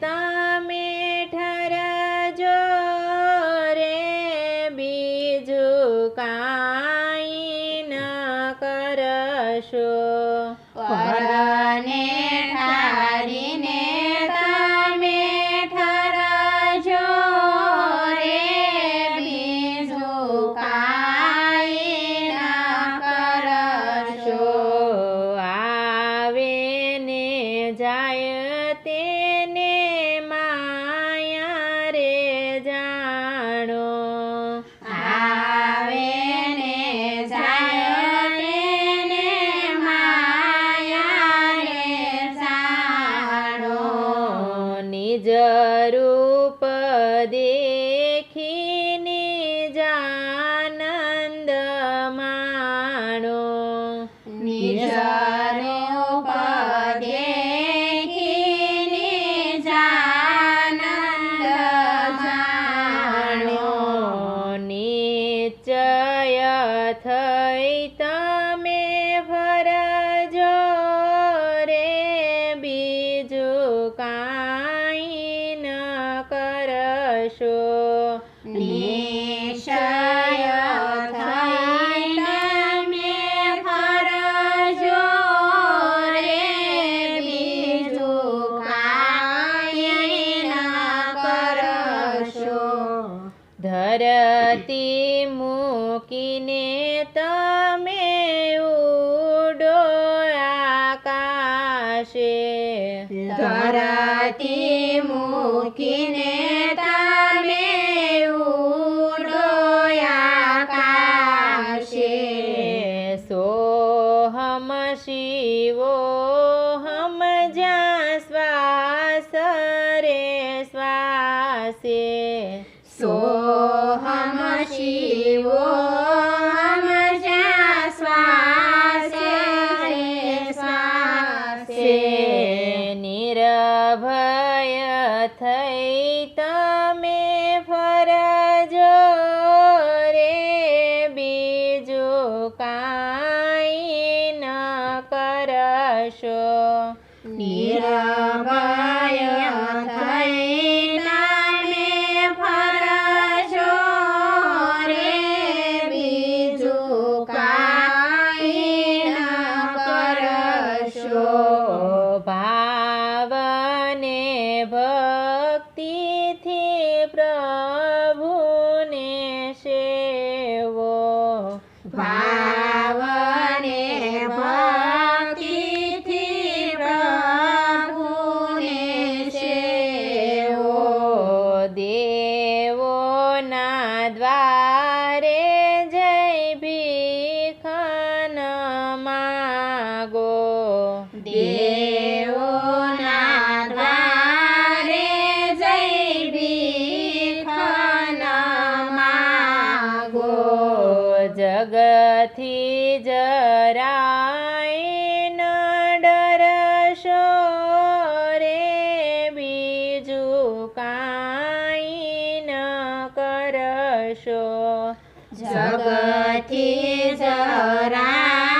た。નિજ રૂપ દે થશો નિશય થઈને મે ફરજો રે બીજું કાંઈ ના કરશો ધરતી મૂકીને તમે ઉડો આકાશે ધરતી મૂકીને પાસે સોહમ શિવો નિરભય થઈ ભક્તિથી પ્ર થી જરાય ન ડરશો રે બીજું કાંઈ ન કરશો. જગથી જરા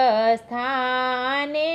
રાજસ્થાને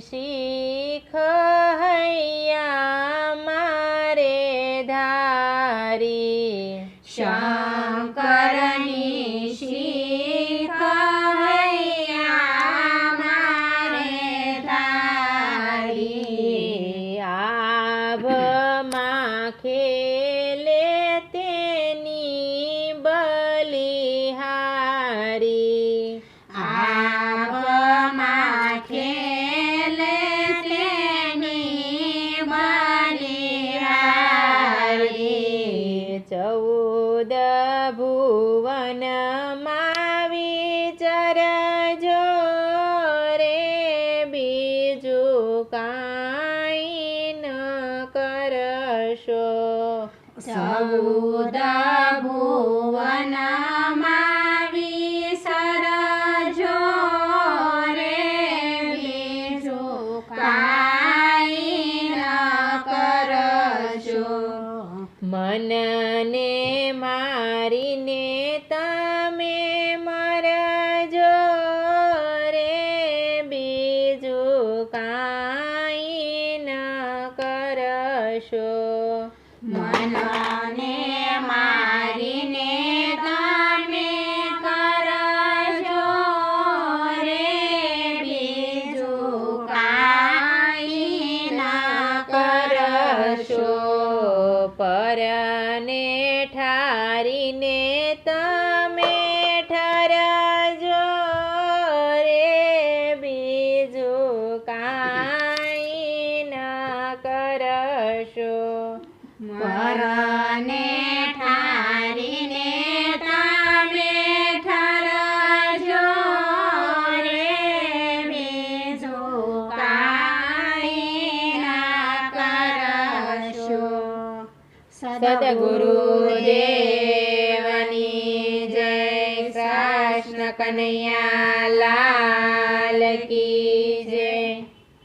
શીખ કાંઈ ન કરશો. ચૌદ ભુવનમાં વિસરજો કાંઈ ન કરશો. મનને મારીને તમે કરશો રે. બીજું કાંઈ ન કરશો. કરશો કરશો? મરને ઠારીને તમે ઠરજો રે બીજું કાંઈ ના કરશો. સદગુરુ દેવની જય કૃષ્ણ કનૈયા.